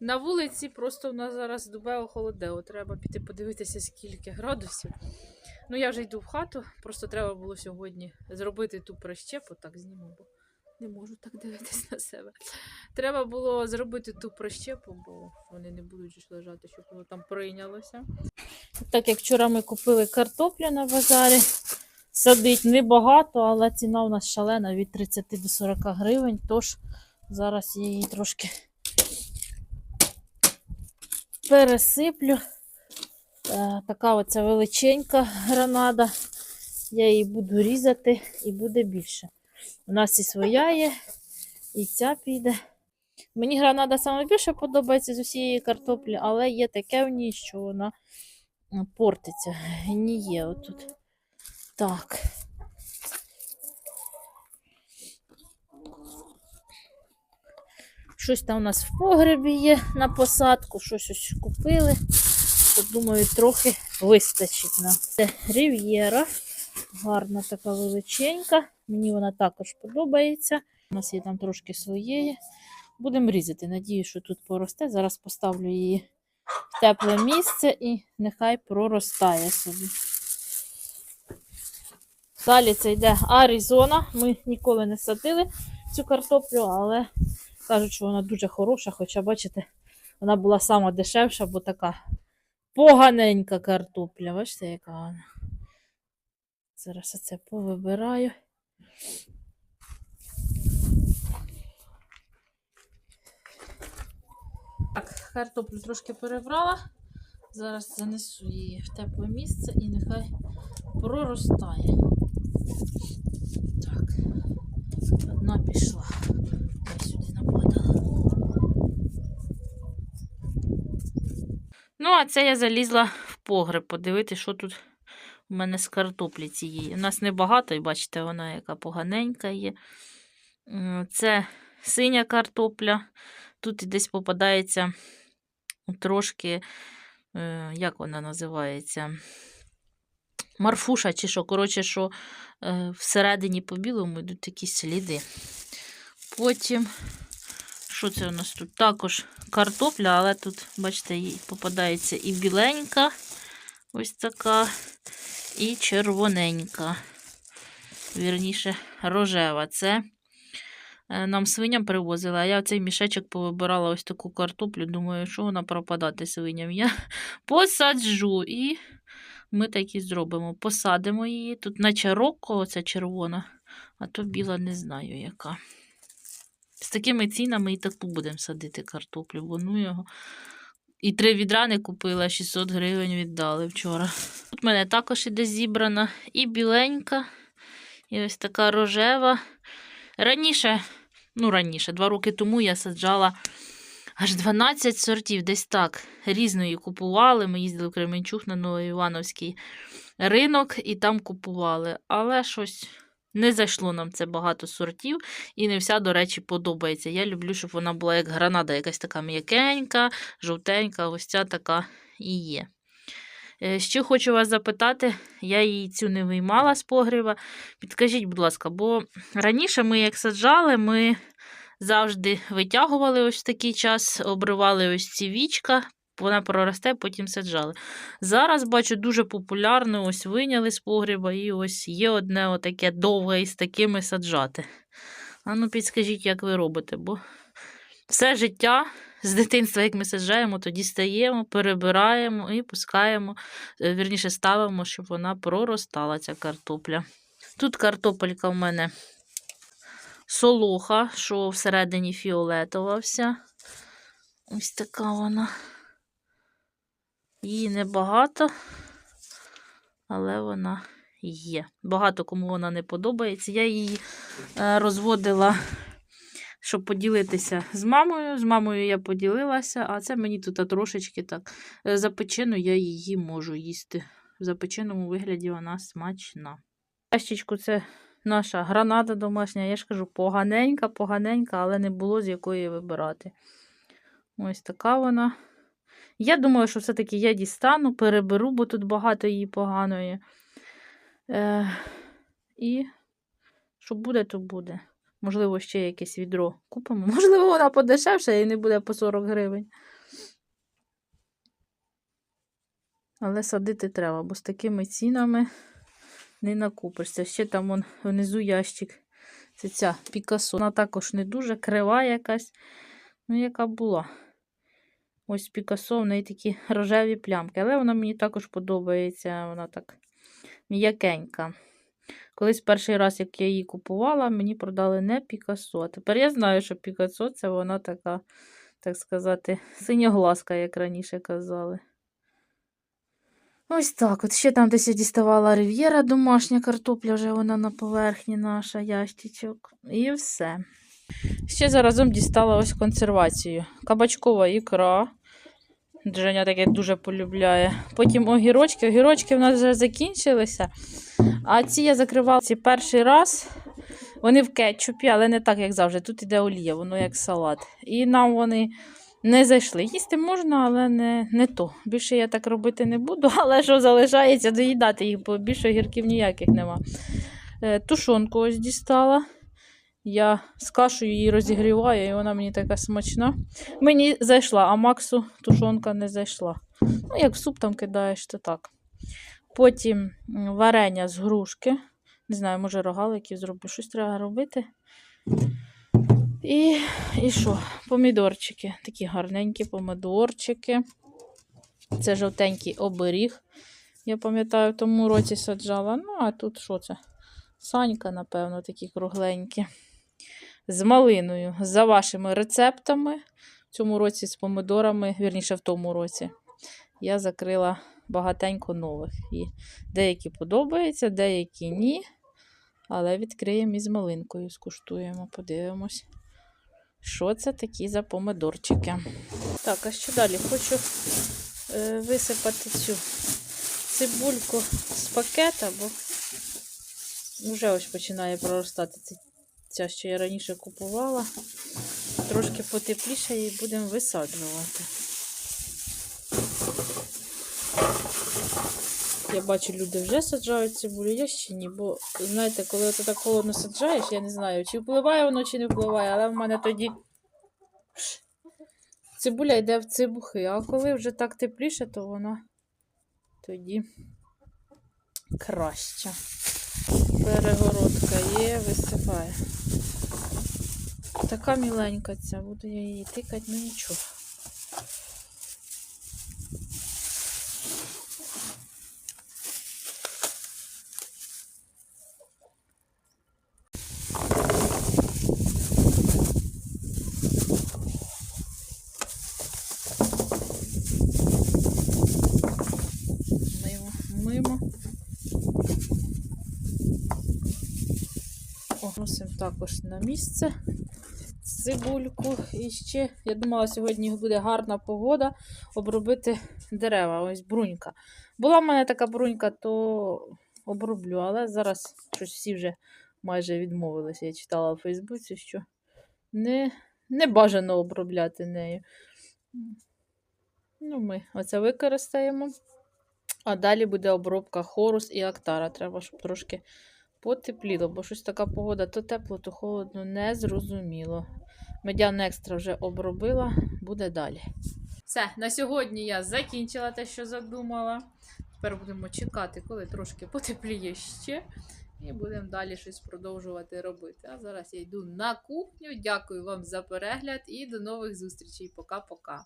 На вулиці просто у нас зараз дубе охолодило. Треба піти подивитися, скільки градусів. Ну, я вже йду в хату, просто треба було сьогодні зробити ту прищепу, так зніму, бо не можу так дивитись на себе. Треба було зробити ту прищепу, бо вони не будуть лежати, щоб воно там прийнялося. Так як вчора ми купили картоплю на базарі, садить небагато, але ціна у нас шалена від 30 до 40 гривень, тож зараз її трошки пересиплю. Е, Така оця величенька гранада. Я її буду різати і буде більше. У нас і своя є, і ця піде. Мені гранада саме більше подобається з усієї картоплі, але є таке в ній, що вона портиться, гніє отут. Так. Щось там у нас в погребі є на посадку, щось ось купили. Думаю, трохи вистачить нам. Це рів'єра. Гарна така величенька. Мені вона також подобається. У нас є там трошки своєї. Будемо різати. Надію, що тут поросте. Зараз поставлю її в тепле місце і нехай проростає собі. Далі це йде Аризона. Ми ніколи не садили цю картоплю, але кажуть, що вона дуже хороша, хоча, бачите, вона була сама дешевша, бо така поганенька картопля. Бачите, яка вона. Зараз я це повибираю. Так, картоплю трошки перебрала. Зараз занесу її в тепле місце і нехай проростає. Так, одна пішла. Ну, а це я залізла в погреб подивити, що тут у мене з картоплі цієї. У нас небагато, і бачите, вона яка поганенька є. Це синя картопля. Тут і десь попадається трошки, е, як вона називається? Марфуша чи що. Коротше, що е, всередині по білому йдуть такі сліди. Потім, що це у нас тут? Також картопля, але тут, бачите, їй попадається і біленька, ось така, і червоненька. Вірніше, рожева. Це е, нам свиням привозили, а я цей мішечок повибирала ось таку картоплю. Думаю, що вона пропадати свиням. Я посаджу і ми так і зробимо. Посадимо її. Тут наче рокко, оця червона, а то біла не знаю яка. З такими цінами і таку будемо садити картоплю, бо його. І три відра не купила, 600 гривень віддали вчора. Тут в мене також іде зібрана і біленька, і ось така рожева. Раніше, ну раніше, два роки тому я саджала аж 12 сортів, десь так. Різної купували. Ми їздили в Кременчук на Новоівановський ринок і там купували. Але щось не зайшло нам це багато сортів, і не вся, до речі, подобається. Я люблю, щоб вона була як гранада, якась така м'якенька, жовтенька, ось ця така і є. Е, Що хочу вас запитати, я її цю не виймала з погреба. Підкажіть, будь ласка, бо раніше ми як саджали, ми завжди витягували ось такий час, обривали ось ці вічка, вона проросте, потім саджали. Зараз бачу дуже популярно, ось виняли з погреба, і ось є одне отаке довге із такими саджати. А ну підскажіть, як ви робите, бо все життя з дитинства, як ми саджаємо, то дістаємо, перебираємо і пускаємо, е, вірніше ставимо, щоб вона проростала, ця картопля. Тут картопелька в мене солоха, що всередині фіолетова вся. Ось така вона. Її небагато, але вона є. Багато кому вона не подобається. Я її е, розводила, щоб поділитися з мамою. З мамою я поділилася, а це мені тут трошечки так. е, Запечену я її можу їсти. В запеченому вигляді вона смачна. Ящичку це наша гранада домашня, я ж кажу, поганенька, поганенька, але не було з якої вибирати. Ось така вона. Я думаю, що все-таки я дістану, переберу, бо тут багато її поганої. Е, і що буде, то буде. Можливо, ще якесь відро купимо. Можливо, вона подешевше і не буде по 40 гривень. Але садити треба, бо з такими цінами не накупишся. Ще там вон, внизу ящик. Це ця Пікасо. Вона також не дуже крива якась. Ну, яка була. Ось Пікасо, в неї такі рожеві плямки. Але вона мені також подобається. Вона так м'якенька. Колись перший раз, як я її купувала, мені продали не Пікасо. Тепер я знаю, що Пікасо це вона така, так сказати, синьоглазка, як раніше казали. Ось так. От ще там десь я діставала рив'єра, домашня картопля, вже вона на поверхні наша, ящичок. І все. Ще заразом дістала ось консервацію. Кабачкова ікра. Женя таке дуже полюбляє. Потім огірочки. Огірочки в нас вже закінчилися. А ці я закривала ці перший раз. Вони в кетчупі, але не так, як завжди. Тут іде олія, воно як салат. І нам вони не зайшли. Їсти можна, але не, не то. Більше я так робити не буду, але що залишається, доїдати їх, бо більше гірків ніяких нема. Е, Тушонку ось дістала. Я з кашею її розігріваю, і вона мені така смачна. Мені зайшла, а Максу тушонка не зайшла. Ну, як суп там кидаєш, то так. Потім варення з грушки. Не знаю, може рогаликів зроблю. Щось треба робити. І, і що? Помідорчики. Такі гарненькі помідорчики. Це жовтенький оберіг. Я пам'ятаю, в тому році саджала. Ну, а тут що це? Санька, напевно, такі кругленькі. З малиною. За вашими рецептами. В цьому році з помидорами, вірніше, в тому році, я закрила багатенько нових. І деякі подобаються, деякі ні. Але відкриємо із малинкою, скуштуємо, подивимось. Що це такі за помидорчики? Так, а що далі? Хочу е, висипати цю цибульку з пакета, бо вже ось починає проростати ця, що я раніше купувала. Трошки потепліше і будемо висаджувати. Я бачу, люди вже саджають цибулю, я ще ні, бо знаєте, коли ти так холодно саджаєш, я не знаю, чи впливає воно, чи не впливає, але в мене тоді цибуля йде в цибухи, а коли вже так тепліше, то вона тоді краще. Перегородка є, висипає. Така міленька ця, буду я її тикати, ну нічого. Носимо також на місце цибульку. І ще, я думала, сьогодні буде гарна погода обробити дерева. Ось брунька. Була в мене така брунька, то оброблю, але зараз щось всі вже майже відмовилися. Я читала в Фейсбуці, що не, не бажано обробляти нею. Ну, ми оце використаємо. А далі буде обробка хорус і актара. Треба, щоб трошки потепліло, бо щось така погода то тепло, то холодно, не зрозуміло. Медян екстра вже обробила, буде далі. Все, на сьогодні я закінчила те, що задумала. Тепер будемо чекати, коли трошки потепліє ще. І будемо далі щось продовжувати робити. А зараз я йду на кухню. Дякую вам за перегляд і до нових зустрічей. Пока-пока.